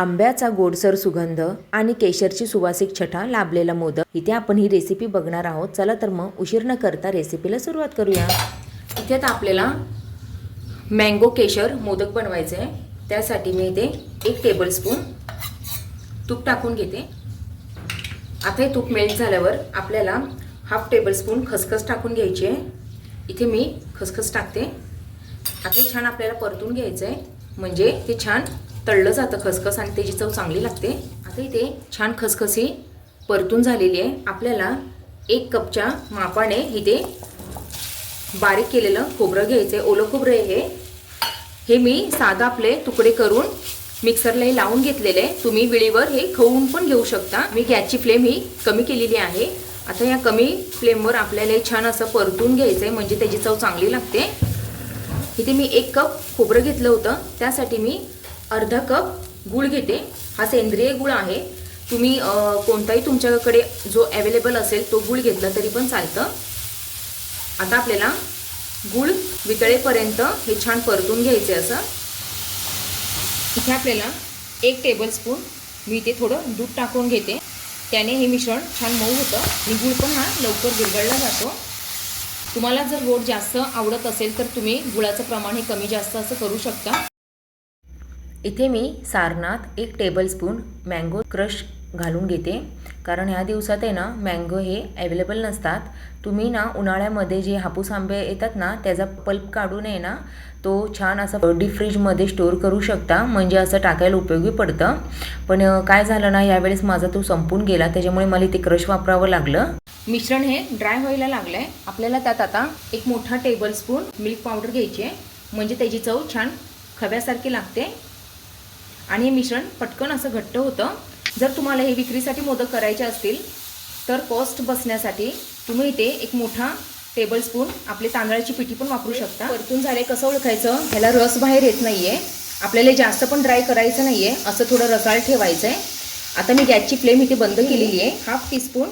आंब्याचा गोडसर सुगंध आणि केशरची सुवासिक छटा लाभलेला मोदक. इथे आपण ही रेसिपी बघणार आहोत. चला तर मग उशीर न करता रेसिपीला सुरुवात करूया. इथे आता आपल्याला मँगो केशर मोदक बनवायचे आहे. त्यासाठी मी इथे एक टेबलस्पून तूप टाकून घेते. आता हे तूप मेल्ट झाल्यावर आपल्याला हाफ टेबलस्पून खसखस टाकून घ्यायची आहे. इथे मी खसखस टाकते. आता छान आपल्याला परतून घ्यायचं आहे म्हणजे ते छान तळलं जातं खसखस आणि त्याची चव चांगली लागते. आता इथे छान खसखसी परतून झालेली आहे. आपल्याला एक कपच्या मापाने इथे बारीक केलेलं खोबरं घ्यायचं आहे ओलं खोबरं आहे हे. हे मी साधा आपले तुकडे करून मिक्सरला हे लावून घेतलेले आहे. तुम्ही विळीवर हे खवून पण घेऊ शकता. मी गॅसची फ्लेम ही कमी केलेली आहे. आता या कमी फ्लेमवर आपल्याला हे छान असं परतून घ्यायचं आहे म्हणजे त्याची चव चांगली लागते. इथे मी एक कप खोबरं घेतलं होतं. त्यासाठी मी अर्धा कप गूळ घेते. हा सेंद्रिय गूळ आहे. तुम्ही कोणताही तुमच्याकडे जो अवेलेबल असेल तो गूळ घेतला तरी पण चालतं. आता आपल्याला गूळ वितळेपर्यंत हे छान परतून घ्यायचे असं. इथे आपल्याला एक टेबलस्पून मी इथे थोडं दूध टाकून घेते. त्याने हे मिश्रण छान मऊ होतं. आणि गूळ पण हा लवकर विरघळला जातो. तुम्हाला जर गोड जास्त आवडत असेल तर तुम्ही गुळाचं प्रमाण हे कमी जास्त असं करू शकता. इथे मी सारनाथ एक टेबलस्पून मँगो क्रश घालून घेते. कारण ह्या दिवसात आहे ना मँगो हे अवेलेबल नसतात. तुम्ही ना उन्हाळ्यामध्ये जे हापूस आंबे येतात ना त्याचा पल्प काढून आहे ना तो छान असं डीप फ्रीजमध्ये स्टोअर करू शकता. म्हणजे असं टाकायला उपयोगी पडतं. पण काय झालं ना यावेळेस माझा तो संपून गेला. त्याच्यामुळे मला ते क्रश वापरावं लागलं. मिश्रण हे ड्राय व्हायला लागलं आहे आपल्याला त्यात आता एक मोठा टेबलस्पून मिल्क पावडर घ्यायची आहे. म्हणजे त्याची चव छान खव्यासारखी लागते. आणि हे मिश्रण पटकन असं घट्ट होतं. जर तुम्हाला हे विक्रीसाठी मोदक करायचे असतील तर कॉस्ट बसण्यासाठी तुम्ही इथे एक मोठा टेबलस्पून आपले तांदळाची पिठी पण वापरू शकता. परतून झाले कसं ओळखायचं? ह्याला रस बाहेर येत नाही आहे आपल्याला जास्त पण ड्राय करायचं नाही आहे असं थोडं रसाळ ठेवायचं आहे आता मी गॅसची फ्लेम इथे बंद केलेली आहे. हाफ टीस्पून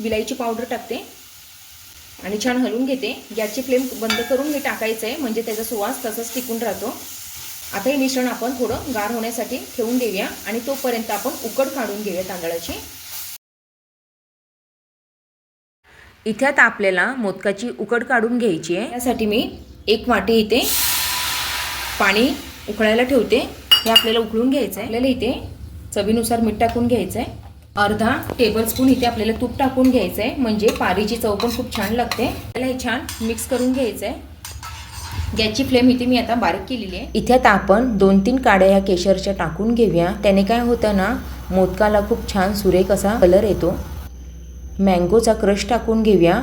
विलायची पावडर टाकते. आणि छान हलवून घेते. गॅसची फ्लेम बंद करून मी टाकायचं आहे म्हणजे त्याचा सुवास तसंच टिकून राहतो. आता हे मिश्रण आपण थोडं गार होण्यासाठी ठेवून देऊया आणि तोपर्यंत आपण उकड काढून घेऊया तांदळाची. इथे आता आपल्याला मोदकाची उकड काढून घ्यायची आहे. त्यासाठी मी एक वाटी इथे पाणी उकळायला ठेवते. हे आपल्याला उकळून घ्यायचं आहे आपल्याला इथे चवीनुसार मीठ टाकून घ्यायचं आहे अर्धा टेबलस्पून इथे आपल्याला तूप टाकून घ्यायचं आहे म्हणजे पारीची चव पण खूप छान लागते. त्याला हे छान मिक्स करून घ्यायचं आहे गॅसची फ्लेम इथे मी आता बारीक केलेली आहे. इथे आता आपण दोन तीन काड्या ह्या केशरच्या टाकून घेऊया. त्याने काय होतं ना मोदकाला खूप छान सुरेख असा कलर येतो. मँगोचा क्रश टाकून घेऊया.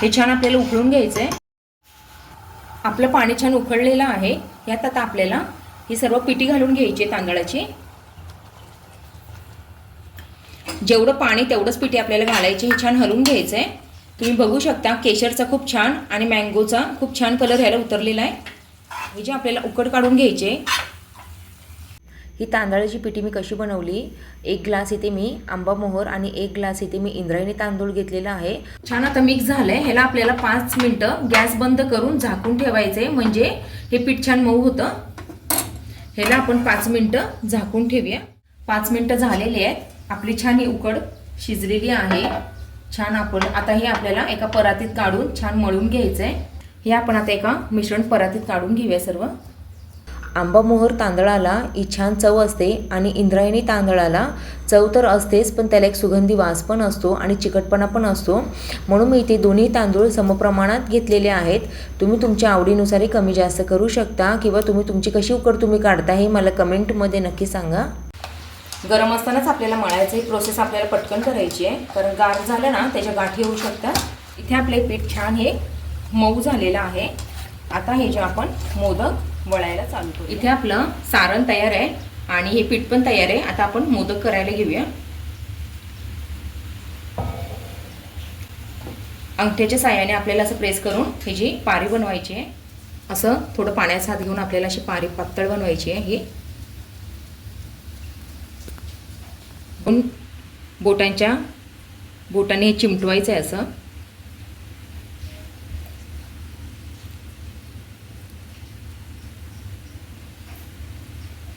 हे छान आपल्याला उकळून घ्यायचं आहे आपलं पाणी छान उकळलेलं आहे. यात आता आपल्याला ही सर्व पिठी घालून घ्यायची आहे तांदळाची. जेवढं पाणी तेवढंच पिठी आपल्याला घालायची हे छान हलवून घ्यायचं आहे तुम्ही बघू शकता केशरचा खूप छान आणि मँगोचा खूप छान कलर ह्याला उतरलेला आहे. हे जे आपल्याला उकड काढून घ्यायचे ही तांदळाची पिठी मी कशी बनवली एक ग्लास इथे मी आंबा मोहर आणि एक ग्लास इथे मी इंद्रायणी तांदूळ घेतलेला आहे. छान आता मिक्स झालंय ह्याला आपल्याला पाच मिनटं गॅस बंद करून झाकून ठेवायचंय म्हणजे हे पीठ छान मऊ होतं. ह्याला आपण पाच मिनटं झाकून ठेवूया. पाच मिनटं झालेली आहेत आपली छान ही उकड शिजलेली आहे. छान आपण आता हे आपल्याला एका परातीत काढून छान मळून घ्यायचं आहे हे आपण आता एका मिश्रण परातीत काढून घेऊया सर्व. आंबामोहर तांदळाला ही छान चव असते आणि इंद्रायणी तांदळाला चव तर असतेच पण त्याला एक सुगंधी वास पण असतो आणि चिकटपणा पण असतो. म्हणून मी इथे दोन्ही तांदूळ समप्रमाणात घेतलेले आहेत. तुम्ही तुमच्या आवडीनुसारही कमी जास्त करू शकता किंवा तुम्ही तुमची कशी उकड तुम्ही काढता हे मला कमेंटमध्ये नक्की सांगा. गरम असतानाच आपल्याला मळायचं ही प्रोसेस आपल्याला पटकन करायची आहे. कारण गार झालं ना त्याच्या गाठी होऊ शकतात. इथे आपले पीठ छान हे मऊ झालेलं आहे. आता हे जे आपण मोदक वळायला चालू करू इथे आपलं सारण तयार आहे आणि हे पीठ पण तयार आहे. आता आपण मोदक करायला घेऊया. अंगठ्याच्या साह्याने आपल्याला असं प्रेस करून हे जी पारी बनवायची आहे असं थोडं पाण्याचा हात घेऊन आपल्याला अशी पारी पातळ बनवायची आहे ही. पण बोटांच्या बोटाने चिमटवायचं आहे असं.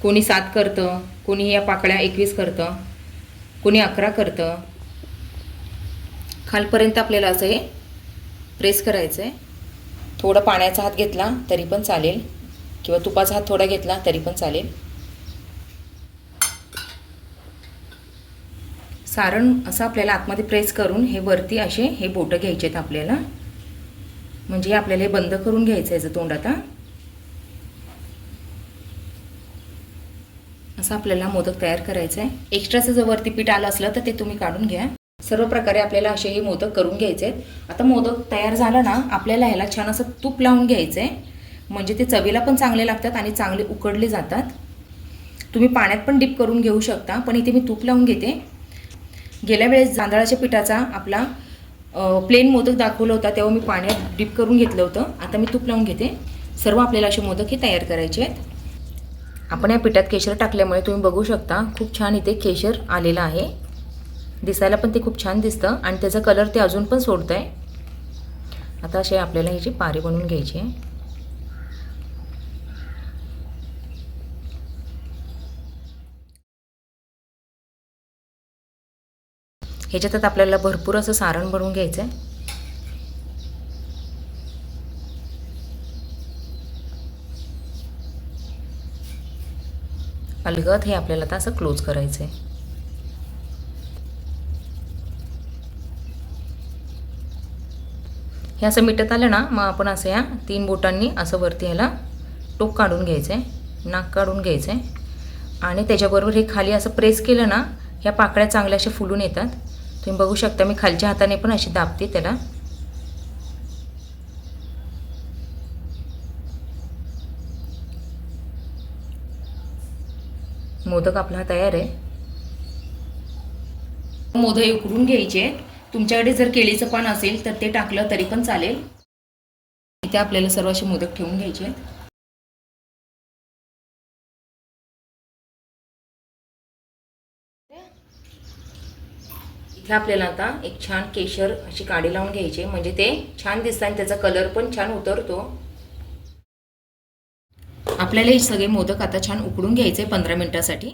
कोणी सात करतं कोणी या पाकळ्या एकवीस करतं कोणी अकरा करतं. खालपर्यंत आपल्याला असं हे प्रेस करायचं आहे. थोडं पाण्याचा हात घेतला तरी पण चालेल. किंवा तुपाचा हात थोडा घेतला तरी पण चालेल. सारण असं आपल्याला आतमध्ये प्रेस करून हे वरती असे हे बोटं घ्यायचे आहेत आपल्याला. म्हणजे आपल्याला हे बंद करून घ्यायचं आहे याचं तोंड आता. असं आपल्याला मोदक तयार करायचं आहे. एक्स्ट्राचं जर वरती पीठ आलं असलं तर ते तुम्ही काढून घ्या. सर्व प्रकारे आपल्याला असे हे मोदक करून घ्यायचे आहेत. आता मोदक तयार झालं ना आपल्याला ह्याला छान असं तूप लावून घ्यायचं आहे म्हणजे ते चवीला पण चांगले लागतात आणि चांगले उकडले जातात. तुम्ही पाण्यात पण डिप करून घेऊ शकता पण इथे मी तूप लावून घेते. गेल्या वेळेस तांदळाच्या पिठाचा आपला प्लेन मोदक दाखवला होता तेव्हा मी पाण्यात डिप करून घेतलं होतं. आता मी तूप लावून घेते. सर्व आपल्याला असे मोदक हे तयार करायचे आहेत. आपण या पिठात केशर टाकल्यामुळे तुम्ही बघू शकता खूप छान इथे केशर आलेलं आहे. दिसायला पण ते खूप छान दिसतं आणि त्याचा कलर ते अजून पण सोडतं आहे आता असे आपल्याला ह्याची पारी बनवून घ्यायची. आहे ह्याच्यात आपल्याला भरपूर असं सारण बनवून घ्यायचं आहे अलगद हे आपल्याला आता असं क्लोज करायचं आहे हे असं मिटत आलं ना मग आपण असं या तीन बोटांनी असं वरती ह्याला टोक काढून घ्यायचं आहे नाक काढून घ्यायचं आहे आणि त्याच्याबरोबर हे खाली असं प्रेस केलं ना ह्या पाकळ्या चांगल्या अशा फुलून येतात. तुम्ही बघू शकता मी खालच्या हाताने पण अशी दाबते त्याला. मोदक आपला हा तयार आहे. मोदक उकडून घ्यायचे. तुमच्याकडे जर केळीचं पान असेल तर ते टाकलं तरी पण चालेल. इथे आपल्याला सर्व असे मोदक ठेवून घ्यायचे आहेत. हे आपल्याला आता एक छान केशर अशी काडी लावून घ्यायची म्हणजे ते छान दिसतं आणि त्याचा कलर पण छान उतरतो. आपल्याला हे सगळे मोदक आता छान उकडून घ्यायचे पंधरा मिनटासाठी.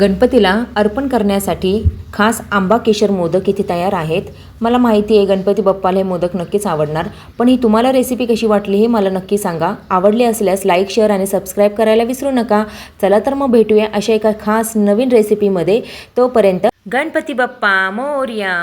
गणपतीला अर्पण करण्यासाठी खास आंबा केशर मोदक इथे तयार आहेत. मला माहिती आहे गणपती बाप्पाला हे मोदक नक्कीच आवडणार. पण ही तुम्हाला रेसिपी कशी वाटली हे मला नक्की सांगा. आवडली असल्यास लाईक शेअर आणि सबस्क्राईब करायला विसरू नका. चला तर मग भेटूया अशा एका खास नवीन रेसिपीमध्ये तोपर्यंत गणपती बाप्पा मोर्या.